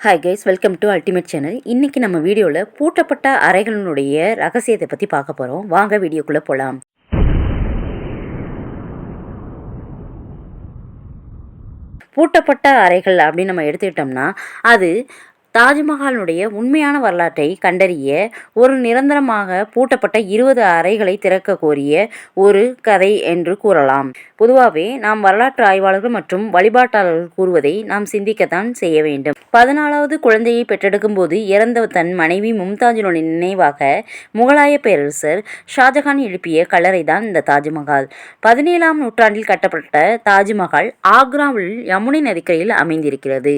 Hi guys welcome to ultimate channel இன்றைக்கி நம்ம வீடியோவில் பூட்டப்பட்ட அறைகளினுடைய ரகசியத்தை பற்றி பார்க்க போகிறோம் வாங்க வீடியோக்குள்ளே போகலாம் பூட்டப்பட்ட அறைகள் அப்படின்னு நம்ம எடுத்துக்கிட்டோம்னா அது தாஜ்மஹாலினுடைய உண்மையான வரலாற்றை கண்டறிய ஒரு நிரந்தரமாக பூட்டப்பட்ட இருபது அறைகளை திறக்க கோரிய ஒரு கதை என்று கூறலாம். பொதுவாகவே நாம் வரலாற்று ஆய்வாளர்கள் மற்றும் வழிபாட்டாளர்கள் கூறுவதை நாம் சிந்திக்கத்தான் செய்ய வேண்டும். பதினாலாவது குழந்தையை பெற்றெடுக்கும் போது இறந்த தன் மனைவி மும்தாஜினுடைய நினைவாக முகலாய பேரரசர் ஷாஜஹான் எழுப்பிய கல்லறை தான் இந்த தாஜ்மஹால். பதினேழாம் நூற்றாண்டில் கட்டப்பட்ட தாஜ்மஹால் ஆக்ராவில் யமுனை நதிக்கரையில் அமைந்திருக்கிறது.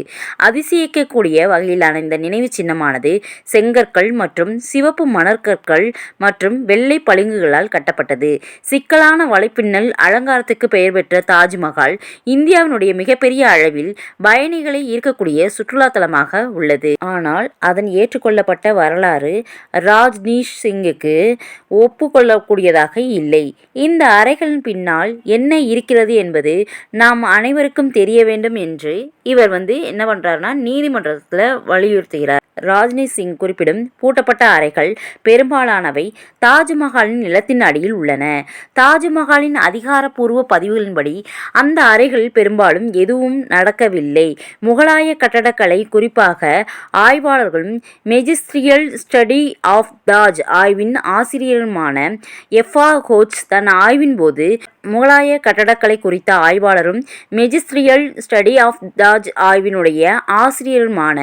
அதிசயிக்கக்கூடிய வகையில் வகையிலான இந்த நினைவு சின்னமானது செங்கற்கள் மற்றும் சிவப்பு மணற்கற்கள் மற்றும் வெள்ளை பளிங்குகளால் கட்டப்பட்டது. சிக்கலான வலைப்பின்னல் அலங்காரத்துக்கு பெயர் பெற்ற தாஜ்மஹால் இந்தியாவினுடைய மிகப்பெரிய அளவில் பயணிகளை ஈர்க்கக்கூடிய சுற்றுலா தலமாக உள்ளது. ஆனால் அதன் ஏற்றுக்கொள்ளப்பட்ட வரலாறு ராஜ்னீஷ் சிங்குக்கு ஒப்புக்கொள்ளக்கூடியதாக இல்லை. இந்த அறைகளின் பின்னால் என்ன இருக்கிறது என்பது நாம் அனைவருக்கும் தெரிய வேண்டும் என்று இவர் வந்து என்ன பண்ணுறாருனா நீதிமன்றத்தில் வலியுறுத்துகிறார். ராஜ்னி சிங் குறிப்பிடும் பூட்டப்பட்ட அறைகள் பெரும்பாலானவை தாஜ்மஹாலின் நிலத்தின் அடியில் உள்ளன. தாஜ்மஹாலின் அதிகாரப்பூர்வ பதிவுகளின்படி அந்த அறைகள் பெரும்பாலும் எதுவும் நடக்கவில்லை. முகலாய கட்டடக்கலை குறிப்பாக ஆய்வாளர்களும் மெஜிஸ்ட்ரியல் ஸ்டடி ஆஃப் தாஜ் ஆய்வின் ஆசிரியருமான எஃபா ஹோச் தன் ஆய்வின் போது முகலாய கட்டடக்கலை குறித்த ஆய்வாளரும் மெஜிஸ்ட்ரியல் ஸ்டடி ஆஃப் தாஜ் ஆய்வினுடைய ஆசிரியருமான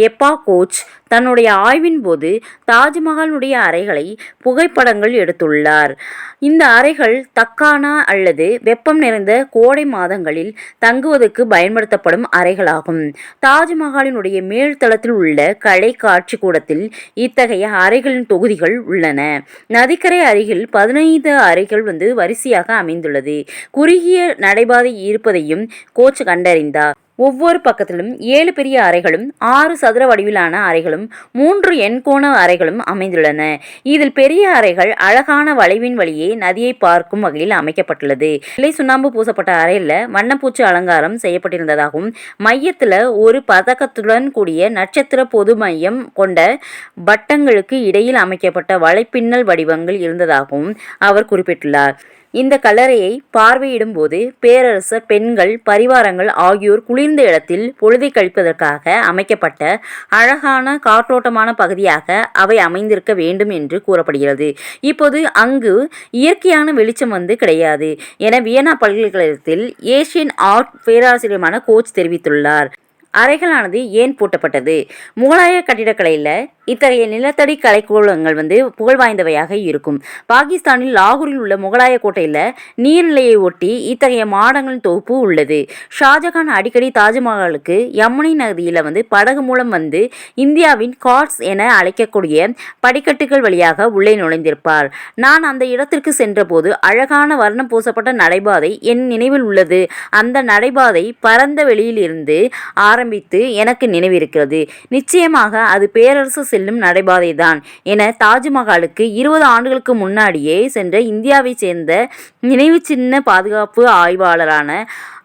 எப்பா கோச் தன்னுடைய ஆய்வின் போது தாஜ்மஹாலுடைய அறைகளை புகைப்படங்கள் எடுத்துள்ளார். இந்த அறைகள் தக்கானா அல்லது வெப்பம் நிறைந்த கோடை மாதங்களில் தங்குவதற்கு பயன்படுத்தப்படும் அறைகளாகும். தாஜ்மஹாலினுடைய மேல்தளத்தில் உள்ள கலை காட்சி கூடத்தில் இத்தகைய அறைகளின் தொகுதிகள் உள்ளன. நதிக்கரை அருகில் பதினைந்து அறைகள் வந்து வரிசையாக அமைந்துள்ளது. குறுகிய நடைபாதை இருப்பதையும் கோச் கண்டறிந்தார். ஒவ்வொரு பக்கத்திலும் ஏழு பெரிய அறைகளும் ஆறு சதுர வடிவிலான அறைகளும் மூன்று எண்கோண அறைகளும் அமைந்துள்ளன. இதில் பெரிய அறைகள் அழகான வளைவின் வழியே நதியை பார்க்கும் வகையில் அமைக்கப்பட்டுள்ளது. இலை சுண்ணாம்பு பூசப்பட்ட அறையில் வண்ணப்பூச்சி அலங்காரம் செய்யப்பட்டிருந்ததாகவும் மையத்தில் ஒரு பதக்கத்துடன் கூடிய நட்சத்திர பொது மையம் கொண்ட வட்டங்களுக்கு இடையில் அமைக்கப்பட்ட வலைப்பின்னல் வடிவங்கள் இருந்ததாகவும் அவர் குறிப்பிட்டுள்ளார். இந்த கல்லறையை பார்வையிடும் போது பேரரசர் பெண்கள் பரிவாரங்கள் ஆகியோர் குளிர்ந்த இடத்தில் பொழுதை கழிப்பதற்காக அமைக்கப்பட்ட அழகான காற்றோட்டமான பகுதியாக அவை அமைந்திருக்க வேண்டும் என்று கூறப்படுகிறது. இப்போது அங்கு இயற்கையான வெளிச்சம் வந்து கிடையாது என வியனா பல்கலைக்கழகத்தில் ஏசியன் ஆர்ட் பேராசிரியமான கோச் தெரிவித்துள்ளார். அறைகளானது ஏன் பூட்டப்பட்டது? முகலாய கட்டிடக்கலையில் இத்தகைய நிலத்தடி கலைக்கூலங்கள் வந்து புகழ் வாய்ந்தவையாக இருக்கும். பாகிஸ்தானில் லாகூரில் உள்ள முகலாய கோட்டையில் நீர்நிலையை ஒட்டி இத்தகைய மாடங்களின் தொகுப்பு உள்ளது. ஷாஜகான் அடிக்கடி தாஜ்மஹாலுக்கு யமுனை நதியில் வந்து படகு மூலம் வந்து இந்தியாவின் கார்ட்ஸ் என அழைக்கக்கூடிய படிக்கட்டுகள் வழியாக உள்ளே நுழைந்திருப்பார். நான் அந்த இடத்திற்கு சென்றபோது அழகான வர்ணம் பூசப்பட்ட நடைபாதை என் நினைவில் உள்ளது. அந்த நடைபாதை பரந்த வெளியிலிருந்து ஆரம்பித்து எனக்கு நினைவிருக்கிறது. நிச்சயமாக அது பேரரசு செல்லும் நடைபாதைதான் என தாஜ்மஹாலுக்கு இருபது ஆண்டுகளுக்கு முன்னாடியே சென்ற இந்தியாவை சேர்ந்த நினைவு சின்ன பாதுகாப்பு ஆய்வாளரான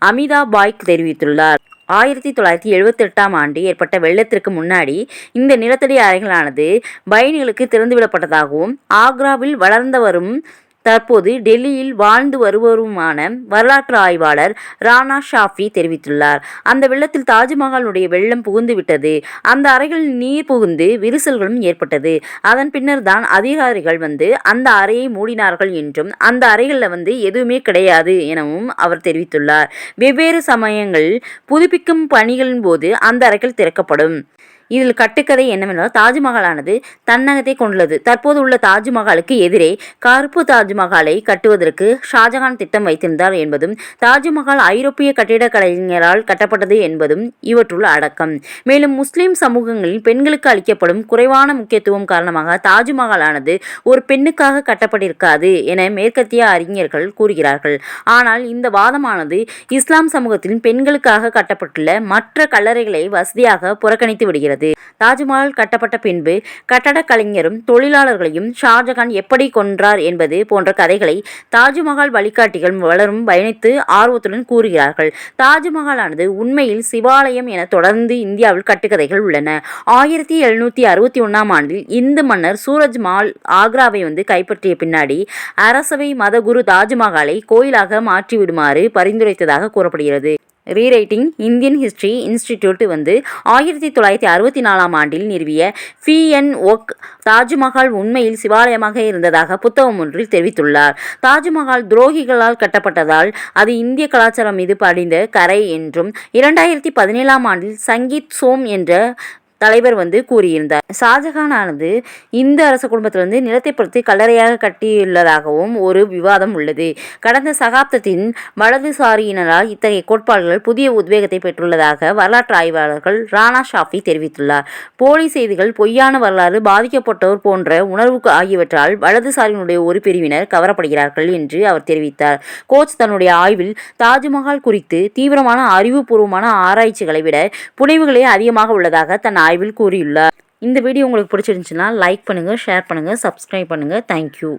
அமிதாப் பாய்க் தெரிவித்துள்ளார். ஆயிரத்தி தொள்ளாயிரத்தி எழுபத்தி எட்டாம் ஆண்டு ஏற்பட்ட வெள்ளத்திற்கு முன்னாடி இந்த நிலத்தடி அறைகளானது பயணிகளுக்கு திறந்துவிடப்பட்டதாகவும் ஆக்ராவில் வளர்ந்து வரும் தற்போது டெல்லியில் வாழ்ந்து வருவருமான வரலாற்று ஆய்வாளர் ராணா ஷாஃபி தெரிவித்துள்ளார். அந்த வெள்ளத்தில் தாஜ்மஹாலுடைய வெள்ளம் புகுந்து விட்டது அந்த அறைகளில் நீர் புகுந்து விரிசல்களும் ஏற்பட்டது. அதன் பின்னர் தான் அதிகாரிகள் வந்து அந்த அறையை மூடினார்கள் என்றும் அந்த அறைகளில் வந்து எதுவுமே கிடையாது எனவும் அவர் தெரிவித்துள்ளார். வெவ்வேறு சமயங்களில் புதுப்பிக்கும் பணிகளின் போது அந்த அறைகள் திறக்கப்படும். இதில் கட்டுக்கதை என்னவென்றால் தாஜ்மஹாலானது தன்னகத்தை கொண்டுள்ளது. தற்போது உள்ள தாஜ்மஹாலுக்கு எதிரே கருப்பு தாஜ்மஹாலை கட்டுவதற்கு ஷாஜகான் திட்டம் வைத்திருந்தார் என்பதும் தாஜ்மஹால் ஐரோப்பிய கட்டிடக் கலைஞரால் கட்டப்பட்டது என்பதும் இவற்றுள் அடக்கம். மேலும் முஸ்லிம் சமூகங்களில் பெண்களுக்கு அளிக்கப்படும் குறைவான முக்கியத்துவம் காரணமாக தாஜ்மஹாலானது ஒரு பெண்ணுக்காக கட்டப்பட்டிருக்காது என மேற்கத்திய அறிஞர்கள் கூறுகிறார்கள். ஆனால் இந்த வாதமானது இஸ்லாம் சமூகத்தில் பெண்களுக்காக கட்டப்பட்டுள்ள மற்ற கல்லறைகளை வசதியாக புறக்கணித்து விடுகிறது. தாஜ்மஹால் கட்டப்பட்ட பின்பு கட்டடக் கலைஞரும் தொழிலாளர்களையும் ஷாஜகான் எப்படி கொன்றார் என்பது போன்ற கதைகளை தாஜ்மஹால் வழிகாட்டிகள் வளரும் பயணித்து ஆர்வத்துடன் கூறுகிறார்கள். தாஜ்மஹாலானது உண்மையில் சிவாலயம் என தொடர்ந்து இந்தியாவில் கட்டுக்கதைகள் உள்ளன. ஆயிரத்தி எழுநூற்றி அறுபத்தி ஒன்றாம் ஆண்டில் இந்து மன்னர் சூரஜ் மால் ஆக்ராவை வந்து கைப்பற்றிய பின்னாடி அரசவை மதகுரு தாஜ்மஹாலை கோயிலாக மாற்றிவிடுமாறு பரிந்துரைத்ததாக கூறப்படுகிறது. ரீரைட்டிங் இந்தியன் ஹிஸ்ட்ரி இன்ஸ்டிடியூட் வந்து ஆயிரத்தி தொள்ளாயிரத்தி அறுபத்தி நாலாம் ஆண்டில் நிறுவிய ஃபி என் ஒக் தாஜ்மஹால் உண்மையில் சிவாலயமாக இருந்ததாக புத்தகம் ஒன்றில் தெரிவித்துள்ளார். தாஜ்மஹால் துரோகிகளால் கட்டப்பட்டதால் அது இந்திய கலாச்சாரம் மீது படிந்த கரை என்றும் இரண்டாயிரத்தி பதினேழாம் ஆண்டில் சங்கீத் சோம் என்ற தலைவர் வந்து கூறியிருந்தார். ஷாஜஹானானது இந்து அரச குடும்பத்திலிருந்து நிலத்தை பொறுத்து கல்லறையாக கட்டியுள்ளதாகவும் ஒரு விவாதம் உள்ளது. கடந்த சகாப்தத்தின் வலதுசாரியினரால் இத்தகைய கோட்பாடுகள் புதிய உத்வேகத்தை பெற்றுள்ளதாக வரலாற்று ஆய்வாளர்கள் ராணா ஷாஃபி தெரிவித்துள்ளார். போலி செய்திகள் பொய்யான வரலாறு பாதிக்கப்பட்டோர் போன்ற உணர்வு ஆகியவற்றால் வலதுசாரியினுடைய ஒரு பிரிவினர் கவரப்படுகிறார்கள் என்று அவர் தெரிவித்தார். கோச் தன்னுடைய ஆய்வில் தாஜ்மஹால் குறித்து தீவிரமான அறிவுபூர்வமான ஆராய்ச்சிகளை விட புனைவுகளே அதிகமாக உள்ளதாக தன் ஆய்வில் கூறியுள்ளார். இந்த வீடியோ உங்களுக்கு பிடிச்சிருந்துச்சுன்னா லைக் பண்ணுங்கள் ஷேர் பண்ணுங்கள் சப்ஸ்கிரைப் பண்ணுங்கள் தேங்க்யூ